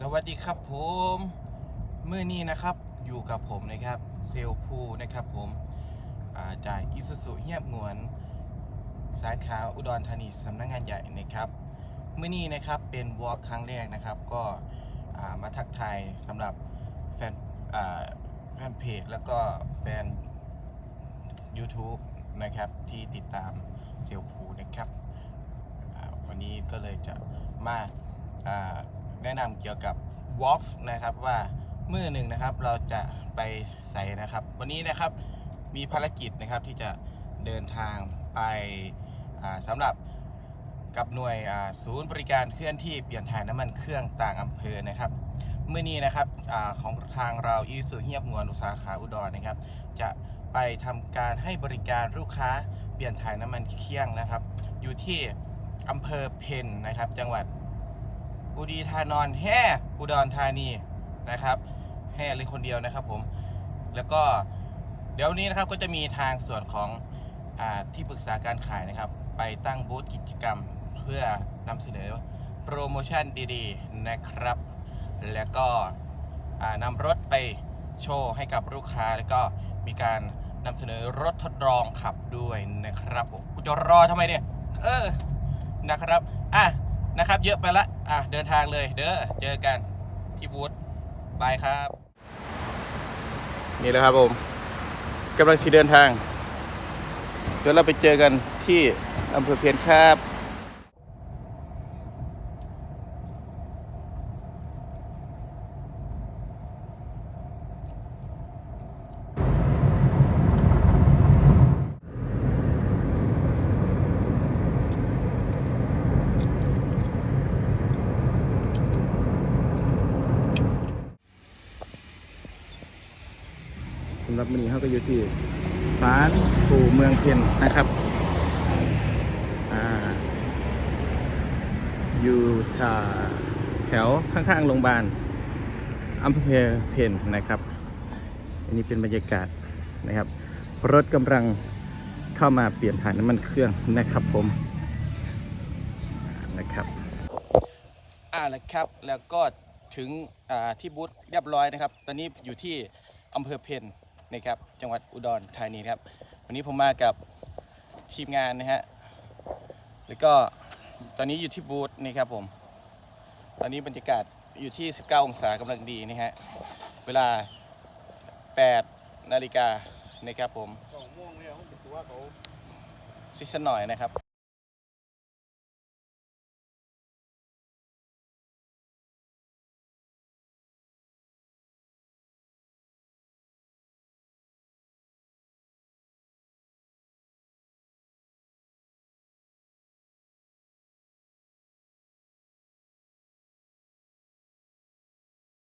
สวัสดีครับผมเมื่อนี้นะครับอยู่กับผมนะครับเซลพูนะครับผมาจากอิสุสุเฮียบงวน สาขาอุดรธานีสำนักงานใหญ่นะครับเมื่อนี้นะครับเป็นวอล์กครั้งแรกนะครับก็ามาทักทายสำหรับแฟนแฟนเพจแล้วก็แฟน YouTube นะครับที่ติดตามเซลพูนะครับวันนี้ก็เลยจะมาา แนะนำเกี่ยวกับ w o l f นะครับว่าเมื่อหนึ่งนะครับเราจะไปใส่นะครับ วันนี้นะครับมีภารกิจนะครับที่จะเดินทางไปอ่าสำหรับกับหน่วยศูนย์บริการเคลื่อนที่เปลี่ยนถ่ายน้ำมันเครื่องต่างอำเภอนะครับเมื่อนี้นะครับอของทางเราอีสุเฮียบงวนอุตสาขาอุดรนะครับ จะไปทำการให้บริการลูกค้าเปลี่ยนถ่ายน้ำมันเครื่องนะครับ อยู่ที่อำเภอเพนนะครับ จังหวัด อุดีธานอนแห่อุดรธานีนะครับแห่เลยคนเดียวนะครับผมแล้วก็เดี๋ยวนี้นะครับก็จะมีทางส่วนของอที่ปรึกษาการขายนะครับ ไปตั้งบูธกิจกรรมเพื่อนำเสนอโปรโมชั่นดีๆนะครับ แล้วก็นำรถไปโชว์ให้กับลูกค้า แล้วก็มีการนำเสนอรถทดลองขับด้วยนะครับผมจะรอทำไมเนี่ย เออ นะครับ อะ นะครับ เยอะไปละอะเดินทางเลย เด้อเจอกันที่บูธบายครับ นี่แหละครับผมกำลังสีเดินทาง เดี๋ยวเราไปเจอกันที่อำเภอเพียนครับ สำหรับวันนี้เขาก็อยู่ที่ศาลปู่เมืองเพียนนะครับอ่าอยู่แถวแถวข้างๆโรงพยาบาลอำเภอเพียนนะครับ อันนี้เป็นบรรยากาศนะครับ รถกำลังเข้ามาเปลี่ยนถ่ายน้ำมันเครื่องนะครับผมนะครับอ่าแล้วครับแล้วก็ถึงที่บูธเรียบร้อยนะครับ ตอนนี้อยู่ที่อำเภอเพน นะครับจังหวัดอุดรธานีครับ วันนี้ผมมากับทีมงานนะฮะแล้วก็ตอนนี้อยู่ที่บูธนี่ครับผม ตอนนี้บรรยากาศอยู่ที่ 19 องศากำลังดีนะฮะเวลา 8 นาฬิกานะครับผมสองโมงแล้วผมตัวเขาซิสนหน่อยนะครับ